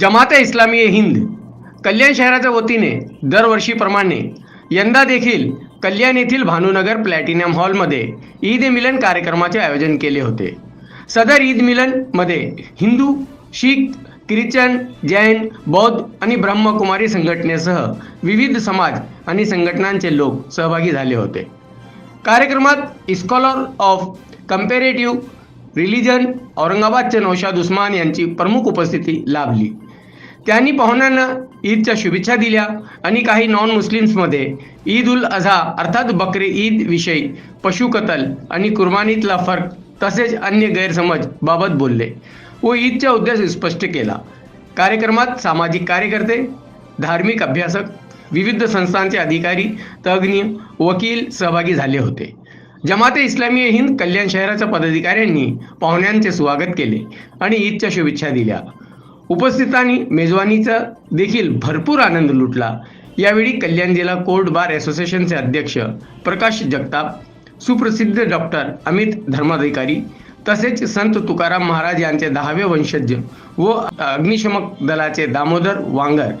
जमाते इस्लामी ए हिंद कल्याण शहराच्या वतीने दरवर्षीप्रमाणे यंदा देखील कल्याण येथील भानुनगर प्लॅटिनम हॉलमध्ये ईद ए मिलन कार्यक्रमाचे आयोजन केले होते. सदर ईद मिलनमध्ये हिंदू शीख ख्रिश्चन जैन बौद्ध आणि ब्रह्मकुमारी संघटनेसह विविध समाज आणि संघटनांचे लोक सहभागी झाले होते. कार्यक्रमात इस्कॉलर ऑफ कम्पेरेटिव्ह रिलिजन औरंगाबादचे नौशाद उस्मान यांची प्रमुख उपस्थिती लाभली. त्यांनी पाहुण्यांना ईदच्या शुभेच्छा दिल्या आणि काही नॉन मुस्लिम्समध्ये ईद उल अझा अर्थात बकरी ईद विषयी पशुकतल आणि कुर्बानीतला फरक तसेच अन्य गैरसमज बाबत बोलले. व ईदचा उद्देश स्पष्ट केला. कार्यक्रमात सामाजिक कार्यकर्ते धार्मिक अभ्यासक विविध संस्थांचे अधिकारी तज्ज्ञ वकील सहभागी झाले होते. जमाते इस्लामी हिंद कल्याण शहराच्या पदाधिकाऱ्यांनी पाहुण्यांचे स्वागत केले आणि ईदच्या शुभेच्छा दिल्या. उपस्थितांनी मेजवानीचा देखील भरपूर आनंद लुटला. यावेळी कल्याण जिल्हा कोर्ट बार असोसिएशनचे अध्यक्ष प्रकाश जगताप सुप्रसिद्ध डॉक्टर अमित धर्माधिकारी तसेच संत तुकाराम महाराज यांचे दहावे वंशज व अग्निशमक दलाचे दामोदर वांगर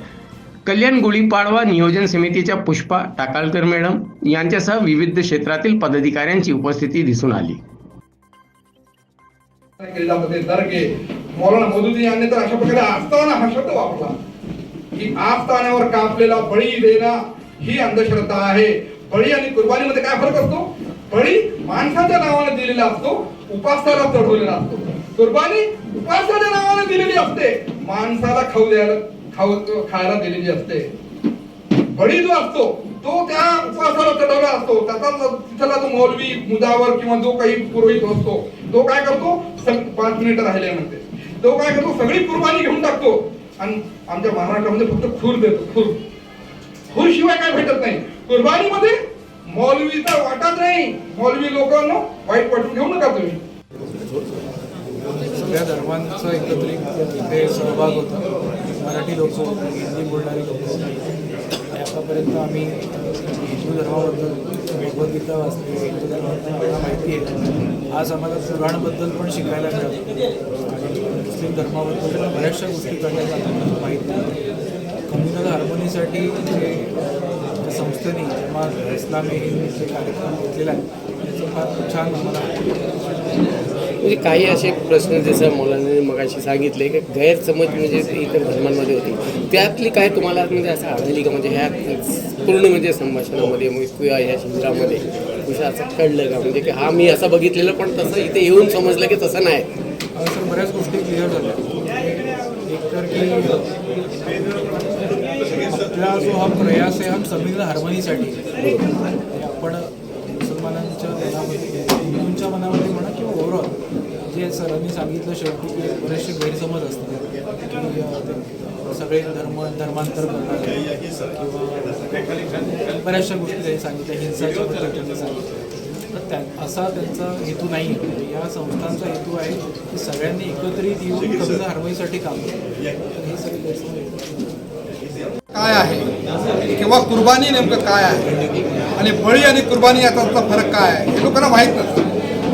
कल्याण गुढीपाडवा नियोजन समितीच्या पुष्पा टाकाळकर मॅडम यांच्यासह विविध क्षेत्रातील पदाधिकाऱ्यांची उपस्थिती दिसून आली. केलेला दर्गे मौलाना मधुदी यांनी तर अशा प्रकारे आस्थाना हा शब्द वापरला. की आस्थानावर कापलेला बळी देणं ही अंधश्रद्धा आहे. बळी आणि कुर्बानीमध्ये काय फरक असतो? बळी माणसाच्या नावाने दिलेला असतो उपासाला चढवलेला असतो. कुर्बानी उपासाच्या नावाने दिलेली असते माणसाला खाऊ द्यायला खाऊ खायला दिलेली असते. बळी जो असतो तो त्या उपवासाला चढवला असतो. त्याचा जो- तिथला जो मौलवी मुदावर किंवा जो काही पुरोहित असतो तो काय करतो? सग- पाच मिनिटं राहिले म्हणते. तो काय करतो? सगळी कुर्बानी घेऊन टाकतो. आणि आमच्या महाराष्ट्रामध्ये फक्त खूर देतो खूर. खूर शिवाय काय भेटत नाही. कुर्बानीमध्ये मौलवीचा वाटाच नाही. मौलवी लोकांना वाईट वाटून घेऊ नका तुम्ही. सगळ्या धर्मांचा एकत्रित इथे सहभाग होता. मराठी लोक हिंदी बोलणारी लोक आतापर्यंत आम्ही हिंदू धर्माबद्दल भगवद्गीता वाचते हिंदू धर्माबद्दल मला माहिती आहे आज आम्हाला पुराणबद्दल पण शिकायला मिळतं आणि मुस्लिम धर्माबद्दल पण बऱ्याचशा गोष्टी करण्याचा आम्हाला माहिती आहे कम्युनल हार्मोनीसाठी जे संस्थेने जेव्हा इस्लामी हिंदचे कार्यक्रम घेतलेला आहे त्याचं फार छान आम्हाला म्हणजे काही असे प्रश्न जसं मुलांनी मगाशी सांगितले की गैरसमज म्हणजे इतर धर्मांमध्ये होती. त्यातली काय तुम्हाला म्हणजे असं आढळली का? म्हणजे ह्या पूर्ण म्हणजे संभाषणामध्ये मग किंवा ह्या शिबिरामध्ये कुठं असं कळलं का म्हणजे की हा मी असं बघितलेलं पण तसं इथे येऊन समजलं की तसं नाही. सर बऱ्याच गोष्टी क्लिअर झाल्या. एक की आपला जो हा प्रयास आहे हा कम्युनल हार्मनीसाठी आपण मुसलमानांच्या मनामध्ये हिंदूंच्या मनामध्ये म्हणा किंवा ओव्हरऑल जे सरांनी सांगितलं शेवटी की बरेचसे गैरसमज असतात. सगळे धर्म धर्मांतर करणारे किंवा बऱ्याचशा गोष्टी त्यांनी सांगितल्या हिंसाच्या बद्दल त्यांनी सांगितलं तर त्या असा त्यांचा हेतू नाही. आहे या संस्थांचा हेतू आहे की सगळ्यांनी एकत्रित येऊन कर्ज हरवण्यासाठी काम तर हे सगळे गैरसमज काय आहे? किंवा कुर्बानी नेमकं काय आहे? आणि बळी आणि कुर्बानी याचा फरक काय आहे? हे लोकांना माहीत नसतं.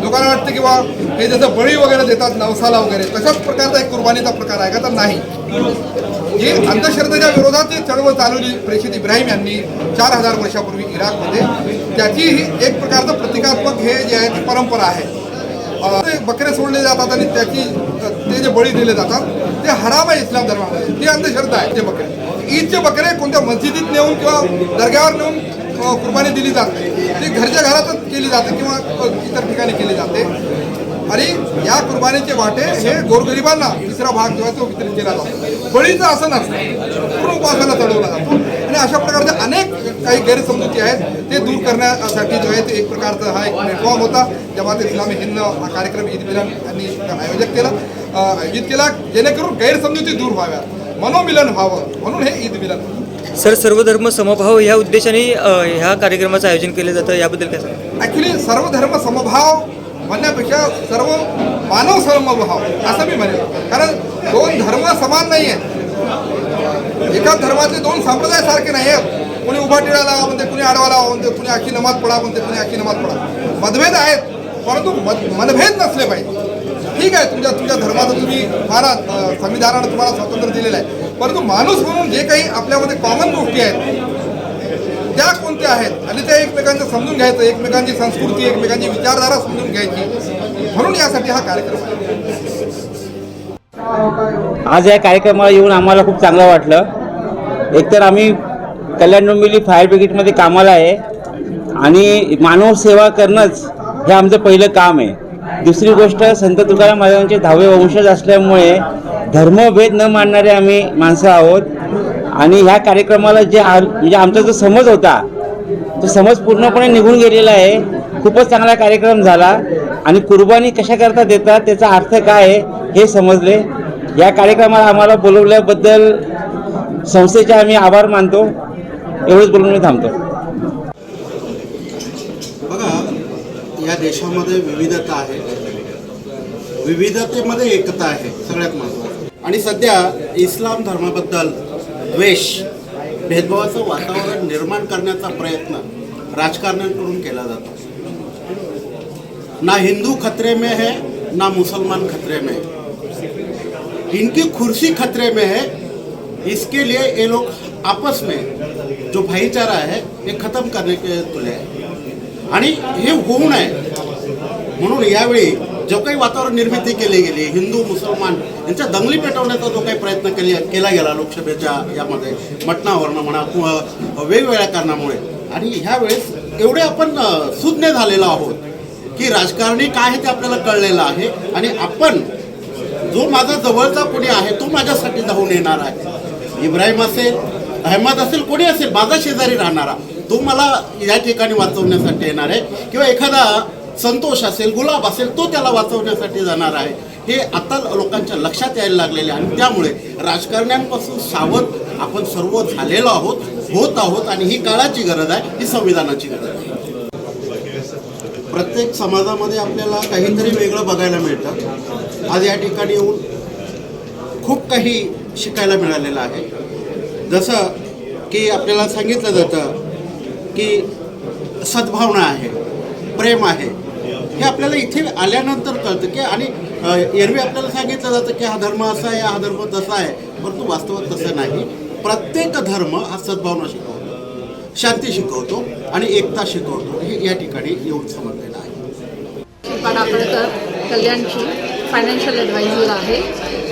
लोकांना वाटतं किंवा हे जसं बळी वगैरे देतात नवसाला वगैरे तशाच प्रकारचा एक कुर्बानीचा प्रकार आहे का? तर नाही. ही अंधश्रद्धेच्या विरोधात जी चळवळ चालवली प्रेषित इब्राहिम यांनी चार हजार वर्षापूर्वी इराकमध्ये त्याची ही एक प्रकारचं प्रतिकात्मक हे जे आहे ती परंपरा आहे. ते बकरे सोडले जातात आणि त्याची ते जे बळी दिले जातात ते हराम आहे इस्लाम धर्मामध्ये. ती अंधश्रद्धा आहे ते बकरे. ईदचे बकरे कोणत्या मस्जिदीत नेऊन किंवा दर्ग्यावर नेऊन कुर्बानी दिली जाते ती घरच्या घरातच केली जाते किंवा इतर ठिकाणी केली जाते. आणि या कुर्बानीचे वाटे हे गोरगरिबांना तिसरा भाग जो आहे तो वितरित केला जातो. बळीचं असं नसतं पूर्ण उपासाला चढवला जातो. आणि अशा प्रकारचे अनेक काही गैरसमजुती आहेत. ते दूर करण्यासाठी जो आहे ते एक प्रकारचा हा एक प्लॅटफॉर्म होता. जमात इस्लामी हिंद हा कार्यक्रम ईद मिलन यांनी आयोजक केला. आयोजित केला. जेणेकरून गैरसमजुती दूर व्हाव्या मनोमिलन व्हावं. म्हणून हे ईद मिलन सर सर्व धर्म समभाव ह्या उद्देशाने ह्या कार्यक्रमाचं आयोजन केलं जातं. याबद्दल काय सांगा ॲक्च्युली सर्व धर्म समभाव म्हणण्यापेक्षा सर्व मानव समभाव असं मी म्हणेन. कारण दोन धर्म समान नाही आहेत एका धर्मातले दोन संप्रदाय सारखे नाही आहेत कुणी उभा टिळा लावा म्हणते कुणी आडवा लावा म्हणते कुणी आखी नमाज पडा म्हणते कुणी आखी नमाज पडा मतभेद आहेत परंतु मत मनभेद नसले पाहिजे. ठीक आहे तुमच्या तुमच्या धर्माचं तुम्ही मारा संविधानानं तुम्हाला स्वातंत्र्य दिलेलं आहे. परंतु माणूस म्हणून जे काही आपल्यामध्ये कॉमन गोष्टी आहेत त्या कोणत्या आहेत आणि त्या एकमेकांचं समजून घ्यायचं एकमेकांची संस्कृती एकमेकांची विचारधारा समजून घ्यायची. म्हणून यासाठी हा कार्यक्रम आहे. आज या कार्यक्रमाला येऊन आम्हाला खूप चांगलं वाटलं. एकतर आम्ही कल्याण डोंबिवली फायर ब्रिगेडमध्ये कामाला आहे आणि मानव सेवा करणंच हे आमचं पहिलं काम आहे. दुसरी गोष्ट संत तुकाराम महाराजांचे दहावे वंशज असल्यामुळे धर्मभेद न मानणारे आम्ही माणसं आहोत. आणि ह्या कार्यक्रमाला जे म्हणजे आमचा जो समज होता तो समज पूर्णपणे निघून गेलेला आहे. खूपच चांगला कार्यक्रम झाला. आणि कुर्बानी कशा करता देतात त्याचा अर्थ काय आहे हे समजले. या कार्यक्रमाला आम्हाला बोलवल्याबद्दल संस्थेचे आम्ही आभार मानतो. एवढंच बोलून मी थांबतो. बघा या देशामध्ये विविधता आहे. विविधतेमध्ये एकता आहे सगळ्यात महत्त्वाचं आणि सध्या इस्लाम धर्माबद्दल द्वेष भेदभावाचं वातावरण निर्माण करण्याचा प्रयत्न राजकारण्यांकडून केला जातो. ना हिंदू खतरे में है ना मुसलमान खतरे में है. इनकी कुर्सी खतरे में है इसके लिए ये लोग आपस में जो भाईचारा है ये खत्म करने के तुले आहे आणि हे होऊ नये. म्हणून यावेळी जो काही वातावरण निर्मिती केली गेली हिंदू मुसलमान यांच्या दंगली पेटवण्याचा जो काही प्रयत्न केली केला गेला लोकसभेच्या यामध्ये मटणावरनं म्हणा किंवा वेगवेगळ्या कारणामुळे. आणि ह्या वेळेस एवढे आपण सुज्ञ झालेलो आहोत की राजकारणी काय आहे ते आपल्याला कळलेलं आहे. आणि आपण जो माझा जवळचा कोणी आहे तो माझ्यासाठी धावून येणार आहे. इब्राहिम असेल अहमद असेल कोणी असेल माझा शेजारी राहणारा तो मला या ठिकाणी वाचवण्यासाठी येणार आहे. किंवा एखादा संतोष असेल गुलाब असेल तो त्याला वाचवण्यासाठी जाणार आहे. हे आता लोकांच्या लक्षात यायला लागलेले आहे आणि त्यामुळे राजकारण्यांपासून सावध आपण सर्व झालेलो आहोत होत आहोत आणि ही काळाची गरज आहे ही संविधानाची गरज आहे. प्रत्येक समाजामध्ये आपल्याला काहीतरी वेगळं बघायला मिळतं. आज या ठिकाणी येऊन खूप काही शिकायला मिळालेलं आहे. जसं की आपल्याला सांगितलं जातं की सद्भावना आहे प्रेम आहे. हे आपल्याला इथे आल्यानंतर कळतं की आणि एरवी आपल्याला सांगितलं जातं की हा धर्म असा आहे हा धर्म तसा आहे परंतु वास्तवात तसं नाही. प्रत्येक धर्म हा सद्भावना शिकवतो शांती शिकवतो आणि एकता शिकवतो. हे या ठिकाणी येऊन समजलेलं आहे. शिल्पा डाकळकर कल्याणची फायनान्शियल ॲडवायझर आहे.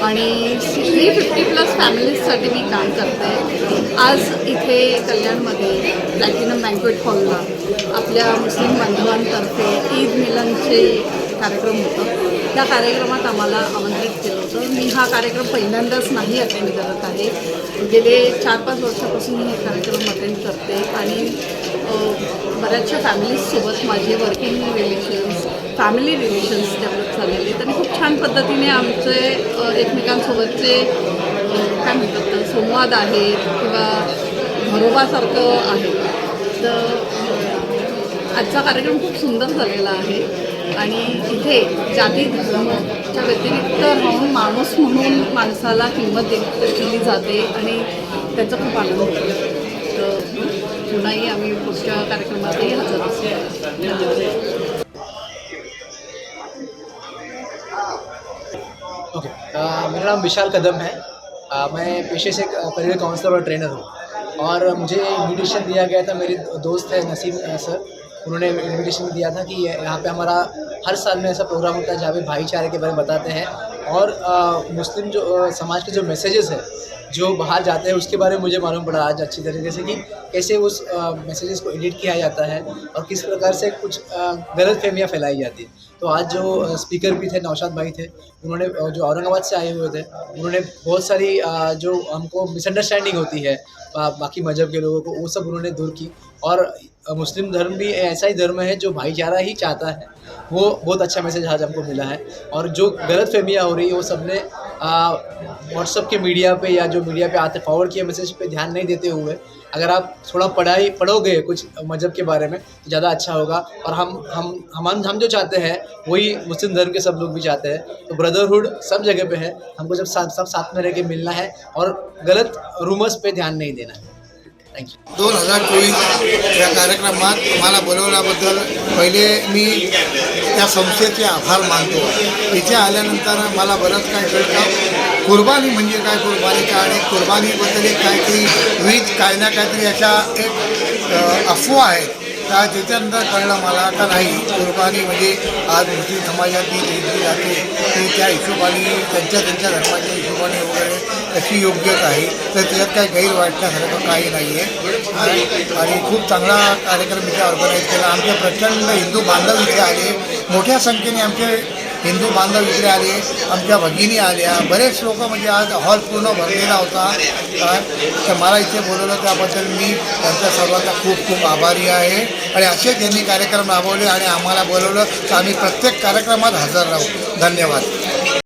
आणि थ्री फिफ्टी प्लस फॅमिलीजसाठी मी काम करते. आज इथे कल्याणमध्ये प्लॅटिनम बँकवेट हॉलला आपल्या मुस्लिम बांधवांतर्फे ईद मिलनचे कार्यक्रम होतं. त्या कार्यक्रमात आम्हाला आमंत्रित केलं होतं. मी हा कार्यक्रम पहिल्यांदाच नाही अटेंड करत आहे. गेले चार पाच वर्षापासून मी हे कार्यक्रम अटेंड करते. आणि बऱ्याचशा फॅमिलीजसोबत माझे working relations family relations develop झालेले. त्यांनी आणि खूप छान पद्धतीने आमचे एकमेकांसोबतचे काय म्हणतात तर संवाद आहेत किंवा घरोबासारखं आहे. तर आजचा कार्यक्रम खूप सुंदर झालेला आहे. आणि इथे जाती धर्माच्या व्यतिरिक्त राहून माणूस म्हणून माणसाला किंमत दिली जाते आणि त्याचा खूप आनंद होतो. तर पुन्हाही आम्ही पुढच्या कार्यक्रमातही हजर असू. अ, मेरा नाम विशाल कदम है। अ, मैं पेशे से करियर काउंसलर और ट्रेनर हूँ। और मुझे इनविटेशन दिया गया था मेरे दोस्त है नसीम सर। उन्होंने इनविटेशन दिया था कि यहाँ पे हमारा हर साल में ऐसा प्रोग्राम होता है जहाँ पे भाईचारे के बारे में बताते हैं। और अ, मुस्लिम जो अ, समाज के जो मैसेजेस हैं जो बाहर जाते हैं उसके बारे में मुझे मालूम पड़ा आज अच्छी तरीके से कि कैसे उस मैसेजेस को एडिट किया जाता है और किस प्रकार से कुछ गलत फहमियाँ फैलाई जाती हैं। तो आज जो स्पीकर भी थे, नौशाद भाई थे, उन्होंने जो औरंगाबाद से आए हुए थे, उन्होंने बहुत सारी जो हमको मिसअंडरस्टैंडिंग होती है बाकी मज़हब के लोगों को, वो सब उन्होंने दूर की। और मुस्लिम धर्म भी ऐसा ही धर्म है, जो भाईचारा ही चाहता है, वो बहुत अच्छा मैसेज आज हमको मिला है। और जो गलत फहमियाँ हो रही है, वो सबने व्हाट्सअप के मीडिया पे या जो मीडिया पे आते फॉरवर्ड किए मैसेज पे ध्यान नहीं देते हुए, अगर आप थोड़ा पढ़ाई, पढ़ोगे कुछ मज़हब के बारे में तो ज़्यादा अच्छा होगा। और हम हम हम हम जो चाहते हैं, वही मुस्लिम धर्म के सब लोग भी चाहते हैं। तो ब्रदरहुड सब जगह पे है। हमको जब साथ, सब साथ में रह के मिलना है और गलत रूमर्स पे ध्यान नहीं देना है। थँक्यू दोन हज़ार चोवीस या कार्यक्रमात मला पहिले मी त्या संस्थेचे आभार मानतो. इथे आल्यानंतर मला बरंच काय कळतं. कुर्बानी म्हणजे काय? कुर्बानी काय आणि कुर्बानीबद्दल एक काहीतरी वीज काय ना काहीतरी अशा एक अफवा आहेत. का त्याच्यानंतर कळलं मला का नाही? कुर्बानी म्हणजे आज मुस्लिम समाजात जी जाते ती त्या हिशोबाने त्यांच्या त्यांच्या धर्माच्या हिशोबाने वगैरे अशी योग्यच आहे तर त्याच्यात काही गैर वाटण्यासारखं काही नाही आहे आणि आणि खूप चांगला कार्यक्रम इथे ऑर्गनाईज केला. आमचे प्रचंड हिंदू बांधव इथे आले. मोठ्या संख्येने आमचे हिंदू बांधव इकडे आले आमच्या भगिनी आल्या. बरेच लोक म्हणजे आज हॉल पूर्ण भरलेला होता. तर मला इथे बोलवलं त्याबद्दल मी त्यांच्या सर्वांचा खूप खूप आभारी आहे. आणि असे त्यांनी कार्यक्रम राबवले आणि आम्हाला बोलवलं तर आम्ही प्रत्येक कार्यक्रमात हजर राहू. धन्यवाद.